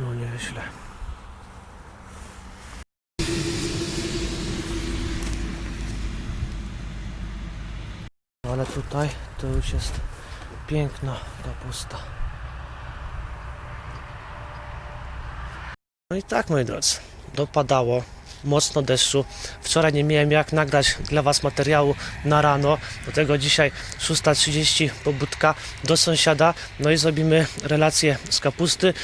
No nieźle. Ale tutaj to już jest piękna kapusta. No i tak, moi drodzy, dopadało mocno deszczu. Wczoraj nie miałem jak nagrać dla Was materiału na rano, do tego dzisiaj 6.30 pobudka do sąsiada, no i zrobimy relację z kapusty.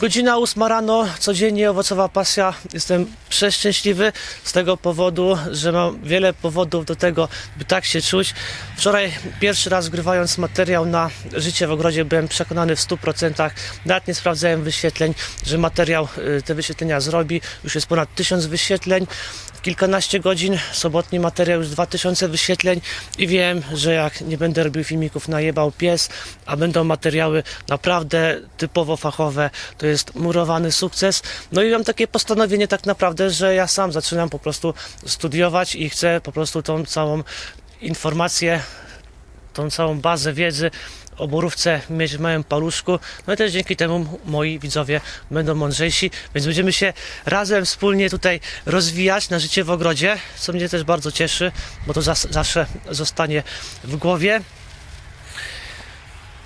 Godzina 8 rano, codziennie owocowa pasja. Jestem przeszczęśliwy z tego powodu, że mam wiele powodów do tego, by tak się czuć. Wczoraj pierwszy raz grywając materiał na życie w ogrodzie byłem przekonany w 100%. Nawet nie sprawdzałem wyświetleń, że materiał y, te wyświetlenia zrobi. Już jest ponad 1000 wyświetleń. Kilkanaście godzin, sobotni materiał już 2000 wyświetleń i wiem, że jak nie będę robił filmików najebał pies, a będą materiały naprawdę typowo fachowe, to jest murowany sukces. No i mam takie postanowienie tak naprawdę, że ja sam zaczynam po prostu studiować i chcę po prostu tą całą informację, tą całą bazę wiedzy o borówce mieć w małym paluszku. No i też dzięki temu moi widzowie będą mądrzejsi, więc będziemy się razem wspólnie tutaj rozwijać na życie w ogrodzie, co mnie też bardzo cieszy, bo to zawsze zostanie w głowie.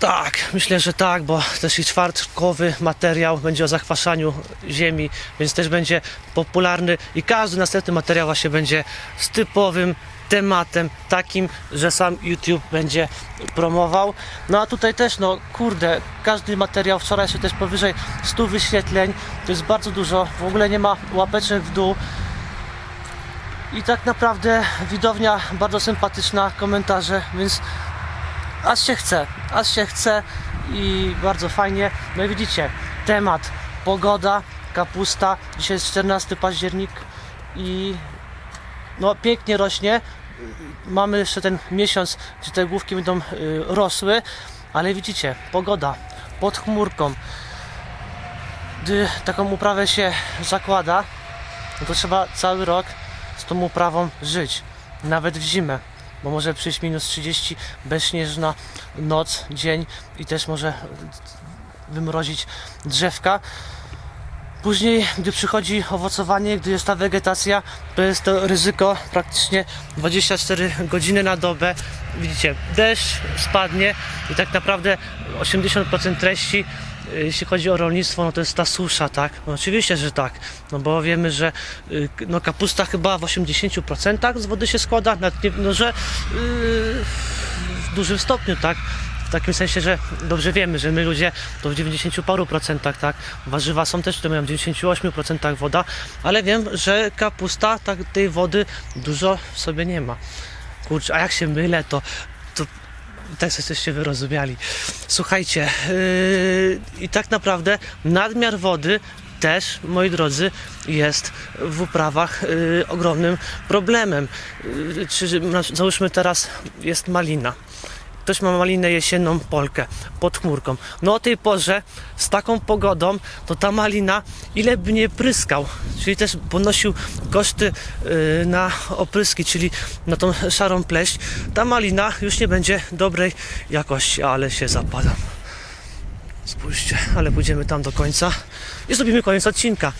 Tak, myślę, że tak, bo też i czwartkowy materiał będzie o zakwaszaniu ziemi, więc też będzie popularny i każdy następny materiał właśnie będzie z typowym tematem takim, że sam YouTube będzie promował. No a tutaj też, no kurde, każdy materiał wczoraj się też powyżej 100 wyświetleń, to jest bardzo dużo, w ogóle nie ma łapeczek w dół. I tak naprawdę widownia bardzo sympatyczna, komentarze, więc aż się chce, aż się chce i bardzo fajnie. No i widzicie, temat, pogoda, kapusta. Dzisiaj jest 14 październik i no pięknie rośnie. Mamy jeszcze ten miesiąc, gdzie te główki będą y, rosły, ale widzicie, pogoda pod chmurką. Gdy taką uprawę się zakłada, to trzeba cały rok z tą uprawą żyć, nawet w zimę, bo może przyjść minus 30, bezśnieżna noc, dzień i też może wymrozić drzewka. Później, gdy przychodzi owocowanie, gdy jest ta wegetacja, to jest to ryzyko praktycznie 24 godziny na dobę. Widzicie, deszcz spadnie i tak naprawdę 80% treści, jeśli chodzi o rolnictwo, no to jest ta susza, tak? No oczywiście, że tak, no bo wiemy, że y, no kapusta chyba w 80% z wody się składa, no że yy, w dużym stopniu, tak? W takim sensie, że dobrze wiemy, że my ludzie to w 90 paru procentach, tak? Warzywa są też, które mają w 98% woda, ale wiem, że kapusta tak, tej wody dużo w sobie nie ma. Kurczę, a jak się mylę, to tak jesteście wyrozumiali. Słuchajcie, yy, i tak naprawdę nadmiar wody też, moi drodzy, jest w uprawach yy, ogromnym problemem. Yy, czy, załóżmy teraz jest malina. Ktoś ma malinę jesienną polkę pod chmurką. No o tej porze z taką pogodą to ta malina ile by nie pryskał, czyli też ponosił koszty yy, na opryski, czyli na tą szarą pleść, ta malina już nie będzie dobrej jakości, ale się zapadam. Spójrzcie, ale pójdziemy tam do końca i zrobimy koniec odcinka.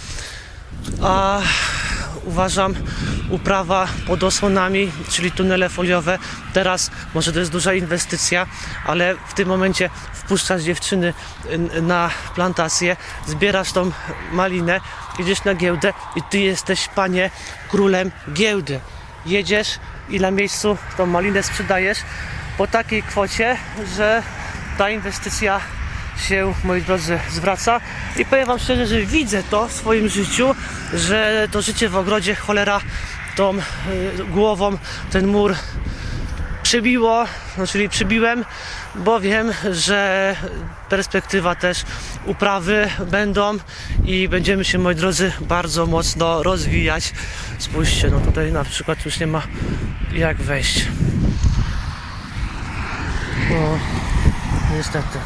A uważam uprawa pod osłonami, czyli tunele foliowe. Teraz może to jest duża inwestycja, ale w tym momencie wpuszczasz dziewczyny na plantację, zbierasz tą malinę, idziesz na giełdę i ty jesteś, panie, królem giełdy. Jedziesz i na miejscu tą malinę sprzedajesz po takiej kwocie, że ta inwestycja się, moi drodzy, zwraca i powiem wam szczerze, że widzę to w swoim życiu, że to życie w ogrodzie cholera tą y, głową ten mur przybiło, no, czyli przybiłem, bo wiem, że perspektywa też uprawy będą i będziemy się, moi drodzy, bardzo mocno rozwijać. Spójrzcie, no tutaj na przykład już nie ma jak wejść. No, niestety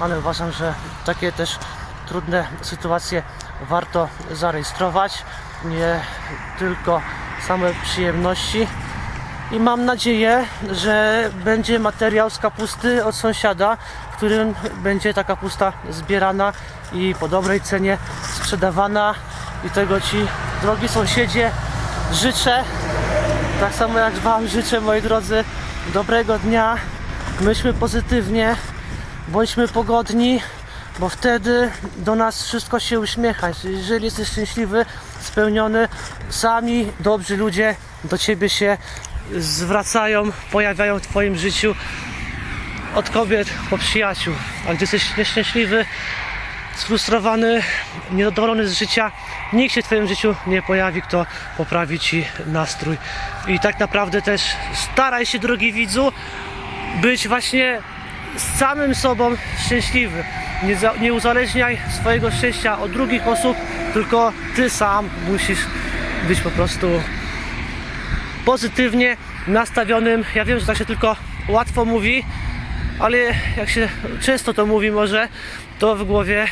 ale uważam, że takie też trudne sytuacje warto zarejestrować. Nie tylko same przyjemności. I mam nadzieję, że będzie materiał z kapusty od sąsiada, w którym będzie ta kapusta zbierana i po dobrej cenie sprzedawana i tego Ci, drogi sąsiedzie, życzę. Tak samo jak Wam życzę, moi drodzy, dobrego dnia. Myślmy pozytywnie, bądźmy pogodni, bo wtedy do nas wszystko się uśmiecha. Jeżeli jesteś szczęśliwy, spełniony, sami dobrzy ludzie do Ciebie się zwracają, pojawiają w Twoim życiu od kobiet po przyjaciół. A gdy jesteś nieszczęśliwy, sfrustrowany, niezadowolony z życia, nikt się w Twoim życiu nie pojawi, kto poprawi Ci nastrój. I tak naprawdę też staraj się, drogi widzu, być właśnie z samym sobą szczęśliwy. Nie, za, nie uzależniaj swojego szczęścia od drugich osób, tylko Ty sam musisz być po prostu pozytywnie nastawionym. Ja wiem, że tak się tylko łatwo mówi, ale jak się często to mówi może, to w głowie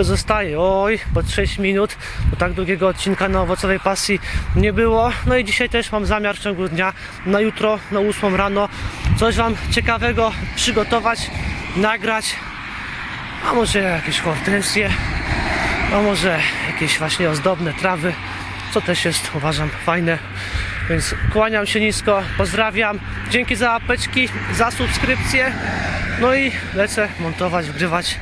to zostaje. Oj, po 6 minut, bo tak długiego odcinka na owocowej pasji nie było. No i dzisiaj też mam zamiar w ciągu dnia, na jutro, na 8 rano, coś Wam ciekawego przygotować, nagrać. A może jakieś hortensje, a może jakieś właśnie ozdobne trawy, co też jest uważam fajne. Więc kłaniam się nisko, pozdrawiam. Dzięki za apeczki, za subskrypcję. No i lecę montować, wgrywać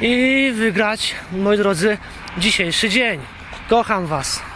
i wygrać, moi drodzy, dzisiejszy dzień. Kocham Was.